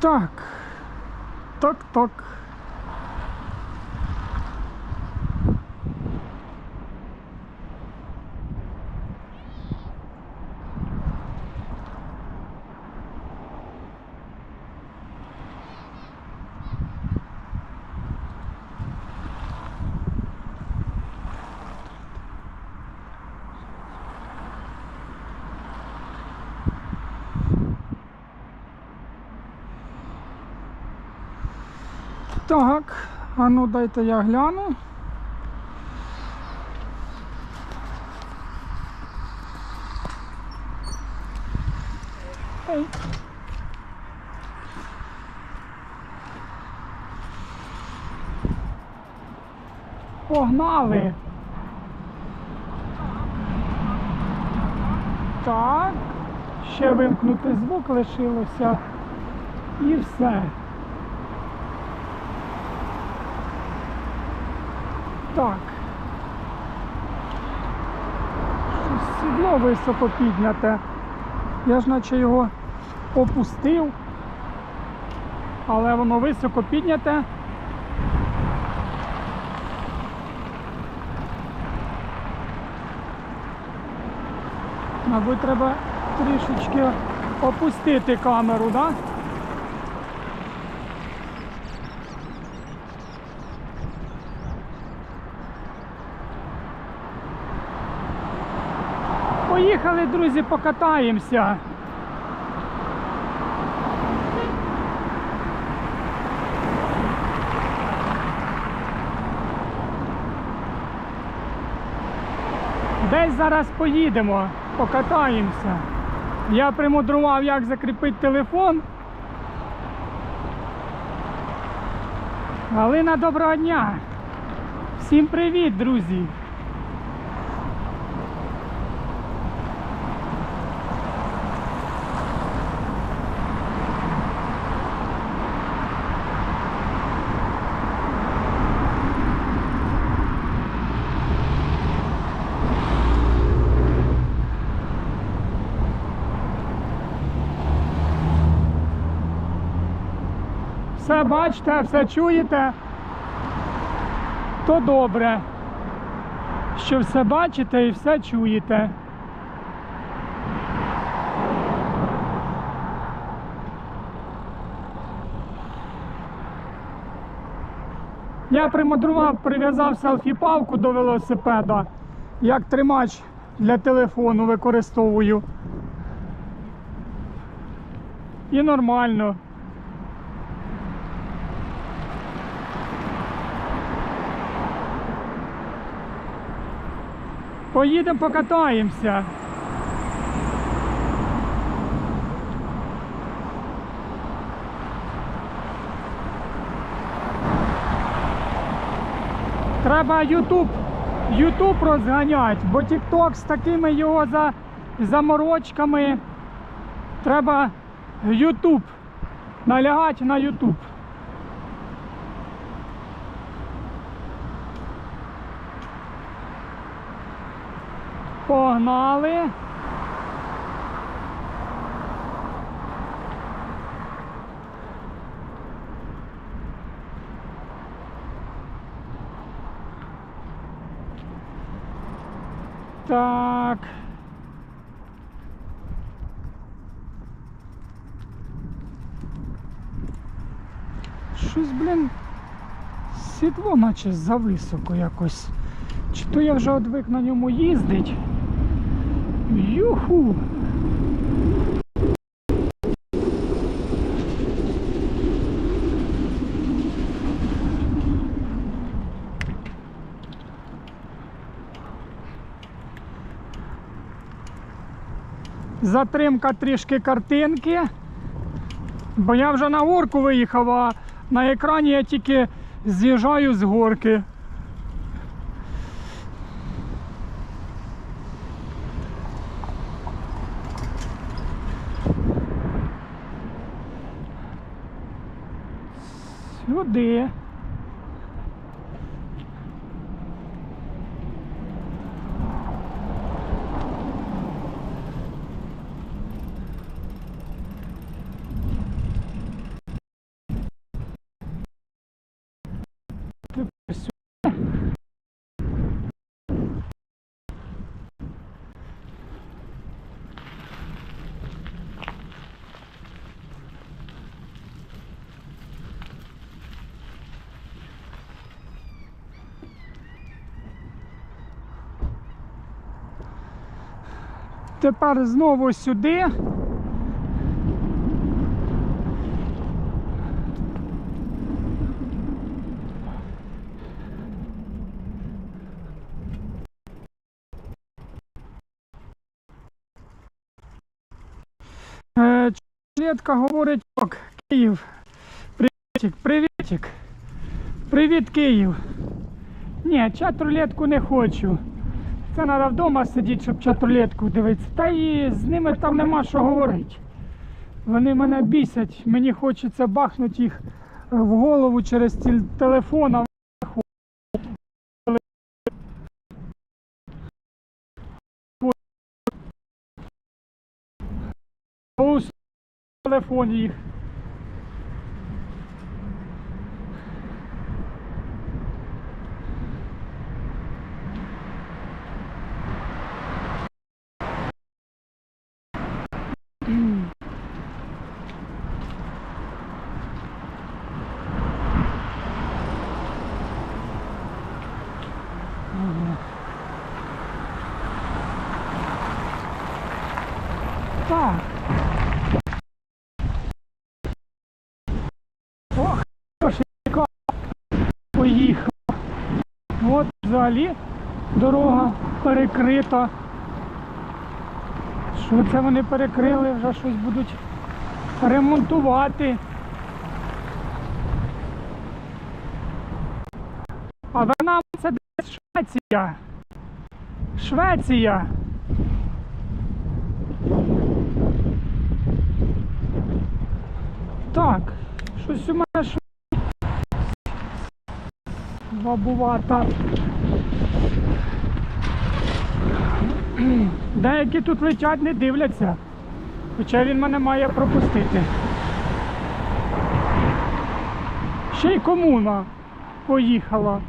Так. Так, так. Так, а ну дайте я гляну. Ей. Погнали. Так, ще вимкнути звук лишилося і все. Так. Щось сідло високо підняте. Я ж наче його опустив, але воно високо підняте. Мабуть, треба трішечки опустити камеру, так? Да? Поїхали, друзі, покатаємося. Десь зараз поїдемо, покатаємося. Я примудрував, як закріпити телефон. Галина, доброго дня! Всім привіт, друзі! Бачите, все чуєте, то добре, що все бачите і все чуєте. Я примудрував, прив'язав селфі-палку до велосипеда, як тримач для телефону використовую. І нормально. Поїдемо покатаємося. Треба YouTube, YouTube розганяти, бо TikTok з такими його за, заморочками. Треба YouTube. Налягати на YouTube. Погнали. Так. Щось, блін, сідло наче зависоко якось. Чи то я вже одвик на ньому їздить? Юху! Затримка трішки картинки. Бо я вже на горку виїхав, а на екрані я тільки з'їжджаю з горки. Сюди. Тепер сюди. Тепер знову сюди. Е, Чоловічка говорить, ок, Київ. Привітик, привітик. Привіт, Київ. Ні, чат-рулетку не хочу. Це треба вдома сидіти, щоб чат-рулетку дивитися. Та і з ними там нема що говорити. Вони мене бісять. Мені хочеться бахнути їх в голову через телефон, телефон їх. Так. Ох, кошелька поїхав. От взагалі дорога перекрита. Що це вони перекрили, вже щось будуть ремонтувати. А вона це десь Швеція. Швеція. Так, щось у мене ш... слабувата. Деякі тут летять, не дивляться. Хоча він мене має пропустити. Ще й комуна поїхала.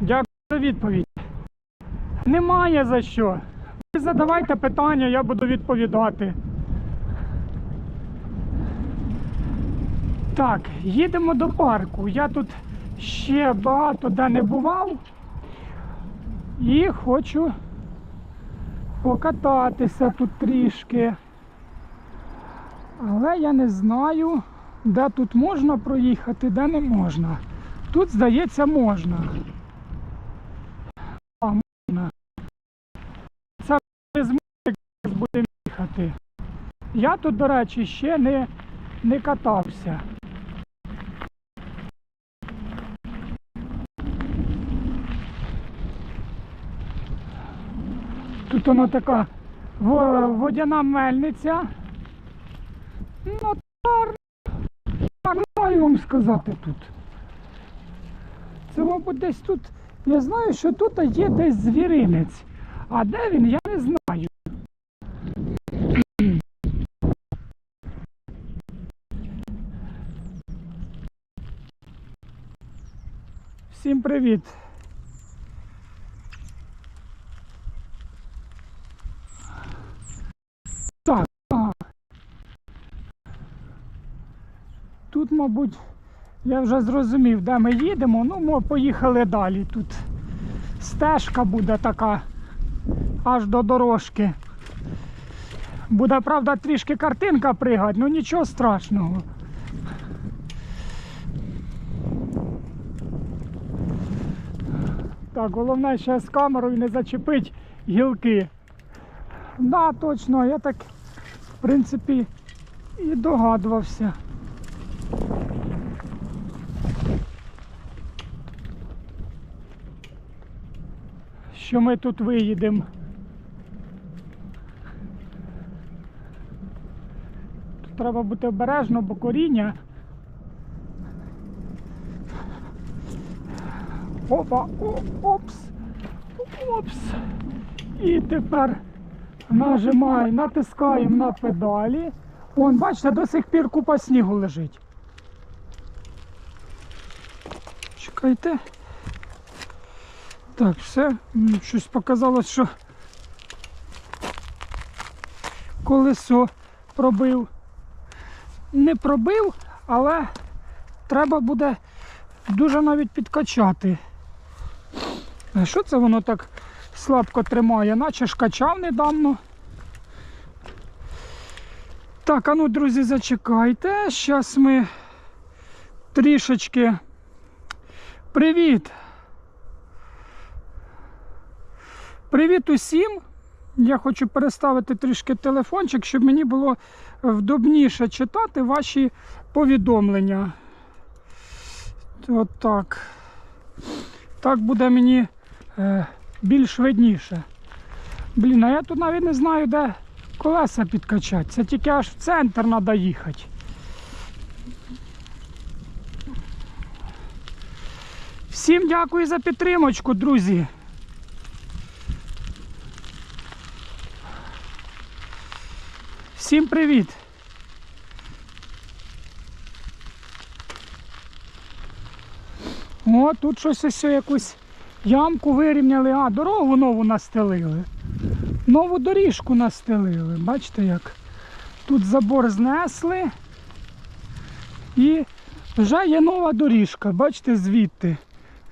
Дякую за відповідь. Немає за що. Ви задавайте питання, я буду відповідати. Так, їдемо до парку. Я тут ще багато де не бував і хочу покататися тут трішки. Але я не знаю, де тут можна проїхати, де не можна. Тут, здається, можна. А, можна. Це без музики будемо їхати. Я тут, до речі, ще не, не катався. Тут вона така водяна мельниця. Ну, так маю вам сказати тут. Це, мабуть, десь тут. Я знаю, що тут є десь звіринець. А де він, я не знаю. Всім привіт. Так. Тут, мабуть, я вже зрозумів, де ми їдемо. Ну, ми поїхали далі. Тут стежка буде така аж до дорожки. Буде, правда, трішки картинка пригать, ну нічого страшного. Так, головне ще з камерою не зачепить гілки. Да, точно, я так, в принципі, і догадувався. Що ми тут виїдемо. Тут треба бути обережно, бо коріння. Опа, о, опс, опс. І тепер нажимаю, натискаємо на педалі. Вон, бачите, до сих пір купа снігу лежить. Чекайте. Так, все. Щось показалось, що колесо пробив. Не пробив, але треба буде дуже навіть підкачати. Що це воно так слабко тримає? Наче ж качав недавно. Так, а ну, друзі, зачекайте. Зараз ми трішечки. Привіт! Привіт усім! Я хочу переставити трішки телефончик, щоб мені було вдобніше читати ваші повідомлення. От так. Так буде мені більш видніше. Блін, а я тут навіть не знаю, де колеса підкачати. Це тільки аж в центр треба їхати. Всім дякую за підтримочку, друзі. Всім привіт! О, тут щось ось якусь ямку вирівняли, а дорогу нову настелили. Нову доріжку настелили. Бачите як? Тут забор знесли і вже є нова доріжка, бачите, звідти.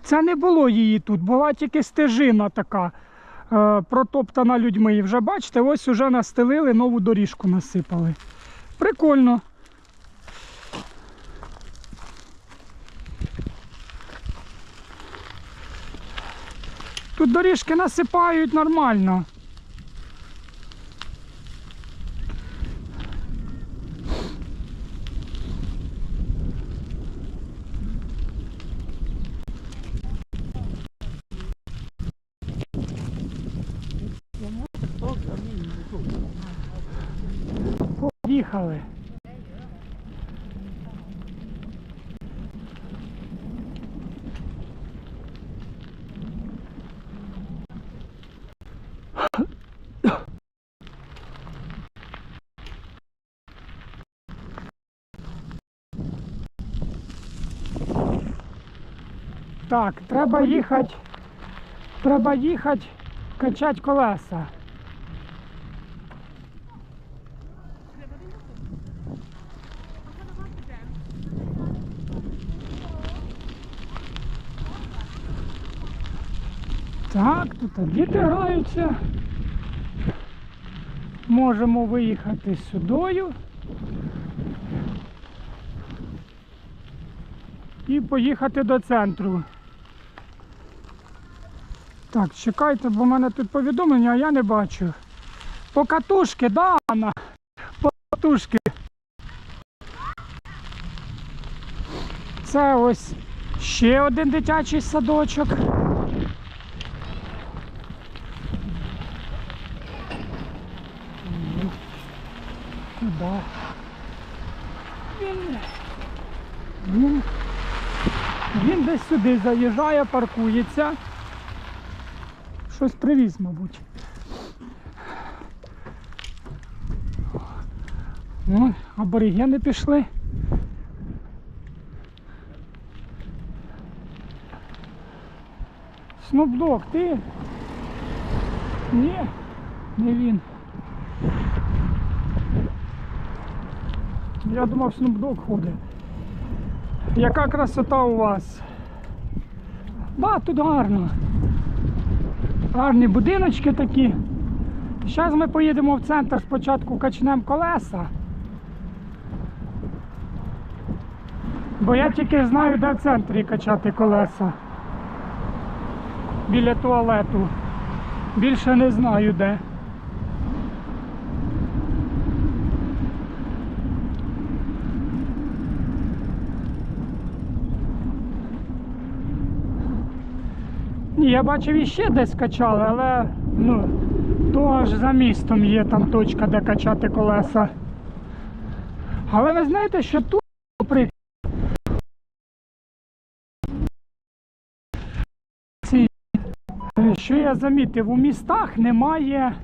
Це не було її тут, була тільки стежина така е, протоптана людьми. І вже бачите, ось уже настелили, нову доріжку насипали. Прикольно. Тут доріжки насипають нормально. Поїхали. Так, треба їхати. Треба їхати, качати колеса. Так, тут діти граються. Можемо виїхати сюдою. І поїхати до центру. Так, чекайте, бо в мене тут повідомлення, а я не бачу. Покатушки, да, Анна? Покатушки. Це ось ще один дитячий садочок. Куди? Він, він, він десь сюди заїжджає, паркується. Щось привіз, мабуть. Ну, аборігени пішли. Снупдог, ти? Ні, не він. Я думав, Снупдог ходить. Яка красота у вас? Да, тут гарно. Гарні будиночки такі. Зараз ми поїдемо в центр, спочатку качнемо колеса. Бо я тільки знаю, де в центрі качати колеса. Біля туалету. Більше не знаю де. Ні, я бачив іще десь качали, але ну, то аж за містом є там точка, де качати колеса. Але ви знаєте, що тут, наприклад, е, що я замітив, у містах немає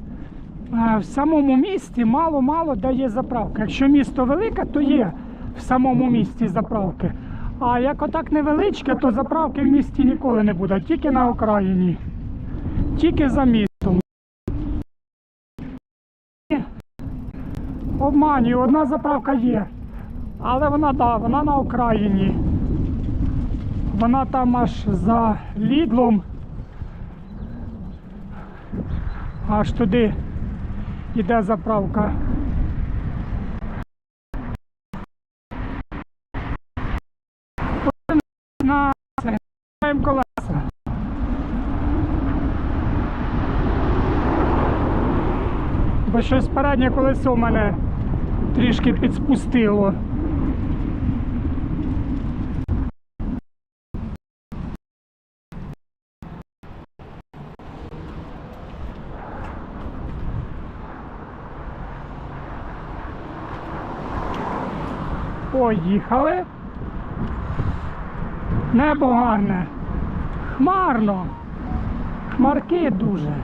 е, в самому місті мало-мало де є заправка. Якщо місто велике, то є в самому місті заправки. А як отак невеличке, то заправки в місті ніколи не буде, тільки на окраїні, тільки за містом. Обманюю, одна заправка є. Але вона да, вона на окраїні. Вона там аж за лідлом. Аж туди йде заправка. На це маємо колеса. Щось переднє колесо мене трішки підспустило. Поїхали. Небо гарне. Хмарно. Хмарки дуже.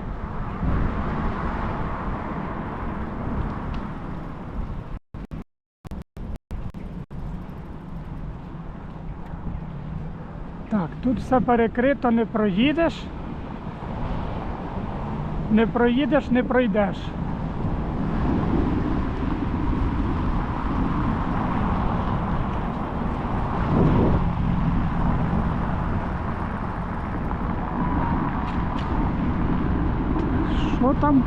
Так, тут все перекрито, не проїдеш. Не проїдеш, не пройдеш. Що там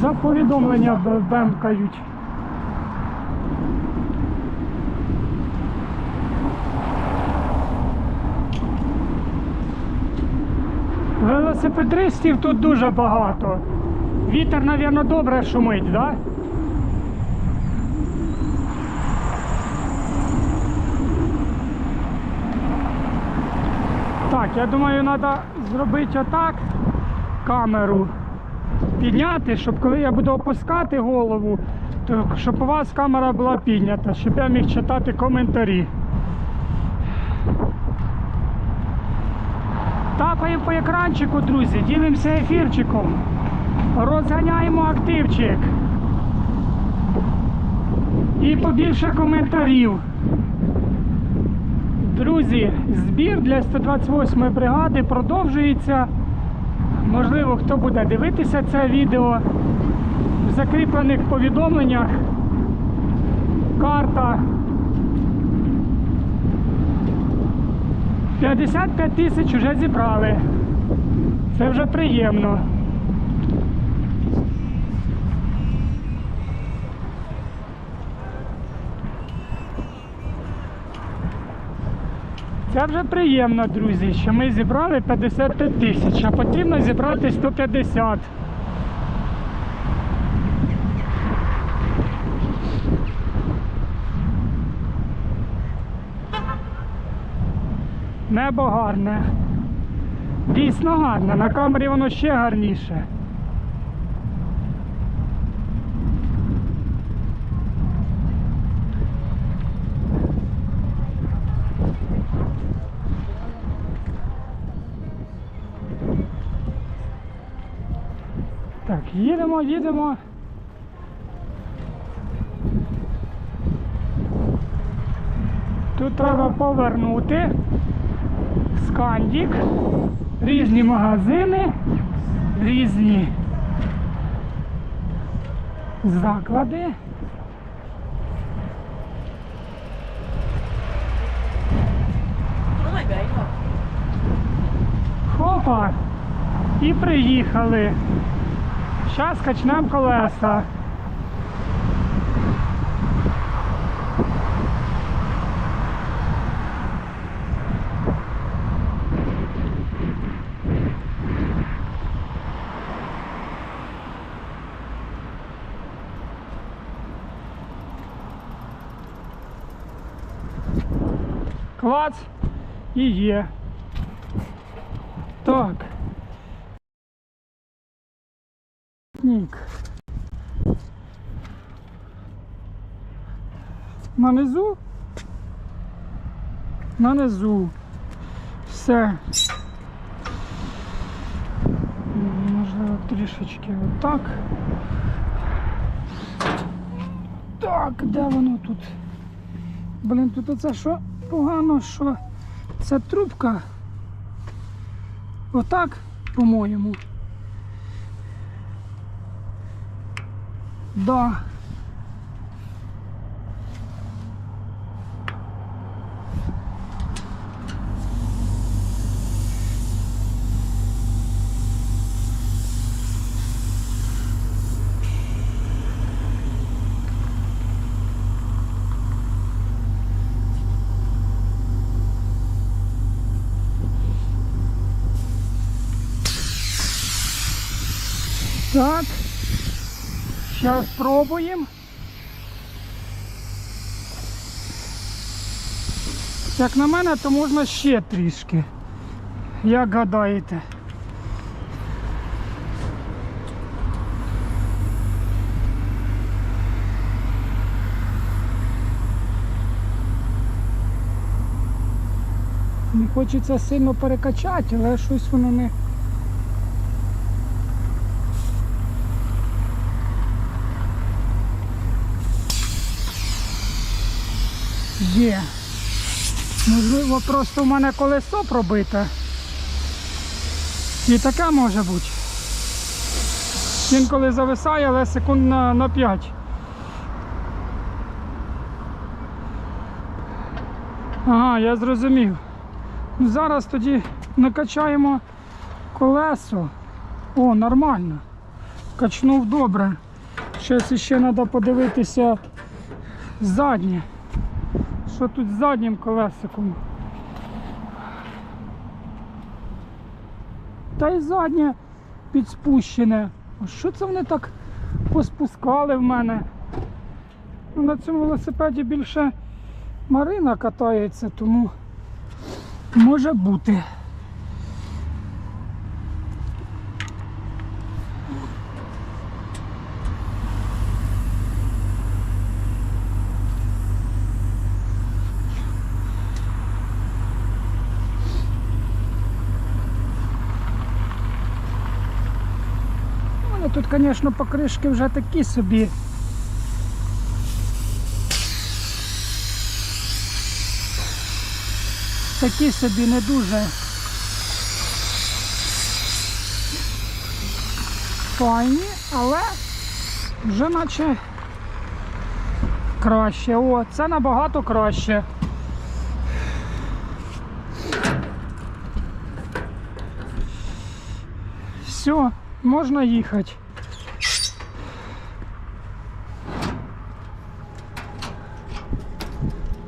за повідомлення бемкають? Велосипедистів тут дуже багато. Вітер, мабуть, добре шумить, так? Да? Так, я думаю, треба зробити отак камеру підняти, щоб коли я буду опускати голову, то щоб у вас камера була піднята, щоб я міг читати коментарі. Тапаємо по екранчику, друзі, ділимося ефірчиком. Розганяємо активчик. І побільше коментарів. Друзі, збір для 128-ї бригади продовжується. Можливо, хто буде дивитися це відео в закріплених повідомленнях. Карта 55 тисяч вже зібрали. Це вже приємно. Це вже приємно, друзі, що ми зібрали 55 тисяч, а потрібно зібрати 150. Небо гарне. Дійсно гарне, на камері воно ще гарніше. Так, їдемо, їдемо. Тут треба повернути. Скандік, різні магазини, різні заклади. Хопа! І приїхали. Зараз качнемо колеса. Клац і є. Так. Нік. На низу? На низу. Все. трішечки отак. Так, де воно тут? Блін, тут оце що погано, що ця трубка. Отак, по-моєму. Да. Так. Зараз спробуємо. Як на мене, то можна ще трішки. Як гадаєте? Не хочеться сильно перекачати, але щось воно не. Є. Можливо, просто в мене колесо пробите. І таке може бути. Він коли зависає, але секунд на, на 5. Ага, я зрозумів. Ну, зараз тоді накачаємо колесо. О, нормально. Качнув добре. Зараз ще треба подивитися заднє. Що тут з заднім колесиком? Та й заднє підспущене. А що це вони так поспускали в мене? Ну, на цьому велосипеді більше Марина катається, тому може бути. Тут, звісно, покришки вже такі собі. Такі собі не дуже. Файні, але вже наче краще. О, це набагато краще. Все, можна їхати.